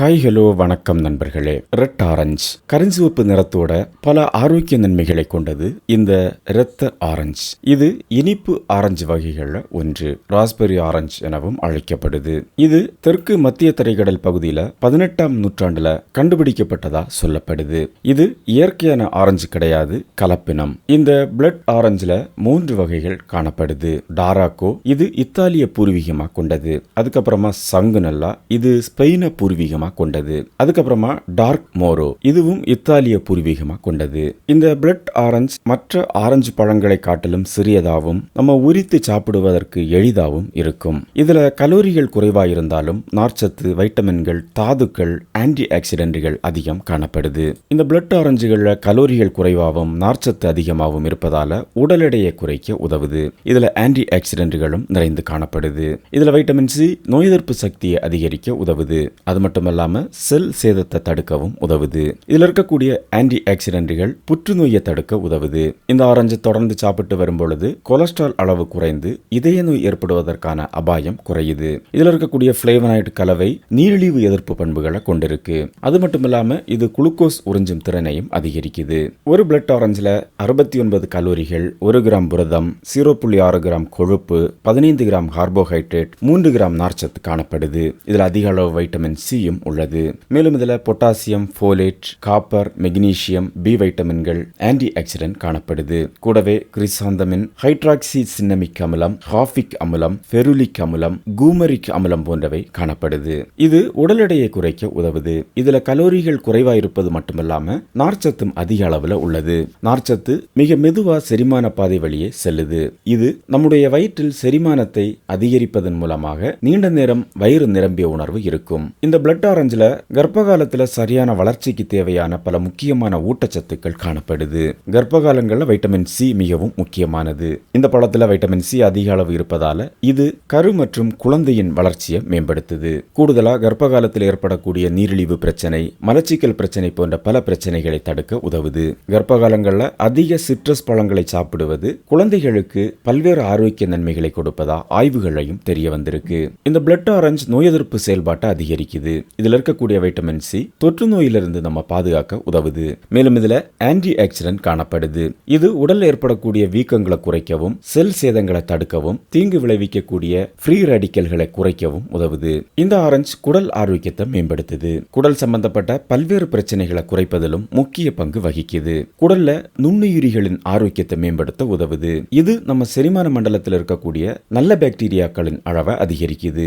Hi hello வணக்கம் நண்பர்களே. Red orange கருஞ்சிவப்பு நிறத்தோட பல ஆரோக்கிய நன்மைகளை கொண்டது இந்த இரத்த ஆரஞ்சு இது இனிப்பு ஆரஞ்சு வகைகளில் ஒன்று. ராஸ்பெரி ஆரஞ்சு எனவும் அழைக்கப்படுது. இது தெற்கு மத்திய தரைக்கடல் பகுதியில் பதினெட்டாம் நூற்றாண்டுல கண்டுபிடிக்கப்பட்டதா சொல்லப்படுது. இது இயற்கையான ஆரஞ்சு கிடையாது கலப்பினம். இந்த பிளட் ஆரஞ்சுல மூன்று வகைகள் காணப்படுது. டாராக்கோ இது இத்தாலிய பூர்வீகமாக கொண்டது. அதுக்கப்புறமா சங்குனல்லா இது ஸ்பெயின பூர்வீகமாக பூர்வீகமாக கொண்டது. அதுக்கப்புறமா டார்க் மோரோ இதுவும் இத்தாலிய பூர்வீகமாக கொண்டது. இந்த பிளட் ஆரஞ்சு மற்ற ஆரஞ்சு பழங்களை காட்டிலும் சிறியதாகவும் நம்ம உரித்து சாப்பிடுவதற்கு எளிதாகவும் இருக்கும். இதுல கலோரிகள் குறைவா இருந்தாலும் நார்ச்சத்து வைட்டமின்கள் தாதுக்கள் ஆன்டி ஆக்சிடென்ட்கள் அதிகம் காணப்படுது. இந்த பிளட் ஆரஞ்சுகள்ல கலோரிகள் குறைவாகவும் நார்ச்சத்து அதிகமாகவும் இருப்பதால உடல் எடையை குறைக்க உதவுது. இதுல ஆன்டி ஆக்சிடென்ட்களும் நிறைந்து காணப்படுது. இதுல வைட்டமின் சி நோய் எதிர்ப்பு சக்தியை அதிகரிக்க உதவுது. அது மட்டுமல்ல இல்லாமல் செல் சேதத்தை தடுக்கவும் உதவுது. இதில் இருக்கக்கூடிய ஆன்டி ஆக்சிடென்ட்கள் புற்றுநோயை தடுக்க உதவுது. இந்த ஆரஞ்சு தொடர்ந்து சாப்பிட்டு வரும் பொழுது கொலஸ்ட்ரால் அளவு குறைந்து இதய நோய் ஏற்படுவதற்கான அபாயம் குறையுது. இதில் இருக்கக்கூடிய பிளேவனாய்டு கலவை நீரிழிவு எதிர்ப்பு பண்புகளை கொண்டிருக்கு. அது மட்டும் இல்லாமல் இது குளுக்கோஸ் உறிஞ்சும் திறனையும் அதிகரிக்குது. ஒரு பிளட் ஆரஞ்சுல அறுபத்தி ஒன்பது கலோரிகள் ஒரு கிராம் புரதம் ஜீரோ புள்ளி ஆறு கிராம் கொழுப்பு பதினைந்து கிராம் கார்போஹைட்ரேட் மூன்று கிராம் நார்ச்சத்து காணப்படுது. இதில் அதிக அளவு வைட்டமின் சியும் உள்ளது. மேலும் இதுல potassium folate copper magnesium B வைட்டமின்கள் ஆன்டி ஆக்சிடென்ட் காணப்படுது. கூடவே கிரிசாந்தமின் ஹைட்ராக்சி சின்னமிக் அமிலம் ஹாஃபிக் அமிலம் ஃபெருலிக் அமிலம் கூமரிக் அமிலம் போன்றவை காணப்படுது. இது உடல் எடையை குறைக்க உதவுது. இதுல கலோரிகள் குறைவா இருப்பது மட்டுமல்லாம நார்ச்சத்தும் அதிக அளவுல உள்ளது. நார்ச்சத்து மிக மெதுவா செரிமான பாதை வழியே செல்லுது. இது நம்முடைய வயிற்றில் செரிமானத்தை அதிகரிப்பதன் மூலமாக நீண்ட நேரம் வயிறு நிரம்பிய உணர்வு இருக்கும். இந்த பிளட் ஆரஞ்சுல கர்ப்ப சரியான வளர்ச்சிக்கு தேவையான பல முக்கியமான ஊட்டச்சத்துக்கள் காணப்படுது. கர்ப்பகாலங்களில் வைட்டமின் சி மிகவும் முக்கியமானது. இந்த பழத்துல வைட்டமின் சி அதிக அளவு இருப்பதால இது கரு மற்றும் குழந்தையின் வளர்ச்சியை மேம்படுத்துது. கூடுதலாக கர்ப்ப காலத்தில் ஏற்படக்கூடிய நீரிழிவு பிரச்சனை மலச்சிக்கல் பிரச்சனை போன்ற பல பிரச்சனைகளை தடுக்க உதவுது. கர்ப்பகாலங்களில் அதிக சிட்ரஸ் பழங்களை சாப்பிடுவது குழந்தைகளுக்கு பல்வேறு ஆரோக்கிய நன்மைகளை கொடுப்பதா ஆய்வுகளையும் தெரிய வந்திருக்கு. இந்த பிளட் ஆரஞ்சு நோய் எதிர்ப்பு செயல்பாட்டை அதிகரிக்குது. இதில் இருக்கக்கூடிய வைட்டமின் சி தொற்று நோயிலிருந்து நம்ம பாதுகாக்க உதவுது. மேலும் இதில் ஆன்டி ஆக்சிடென்ட் காணப்படுது. இது உடல் ஏற்படக்கூடிய வீக்கங்களை குறைக்கவும் செல் சேதங்களை தடுக்கவும் தீங்கு விளைவிக்கக்கூடிய ஃப்ரீ ரடிக்கல்களை குறைக்கவும் உதவுது. இந்த ஆரஞ்சு குடல் ஆரோக்கியத்தை மேம்படுத்துது. குடல் சம்பந்தப்பட்ட பல்வேறு பிரச்சனைகளை குறைப்பதிலும் முக்கிய பங்கு வகிக்குது. குடல்ல நுண்ணுயிரிகளின் ஆரோக்கியத்தை மேம்படுத்த உதவுது. இது நம்ம செரிமான மண்டலத்தில் இருக்கக்கூடிய நல்ல பாக்டீரியாக்களின் அளவை அதிகரிக்குது.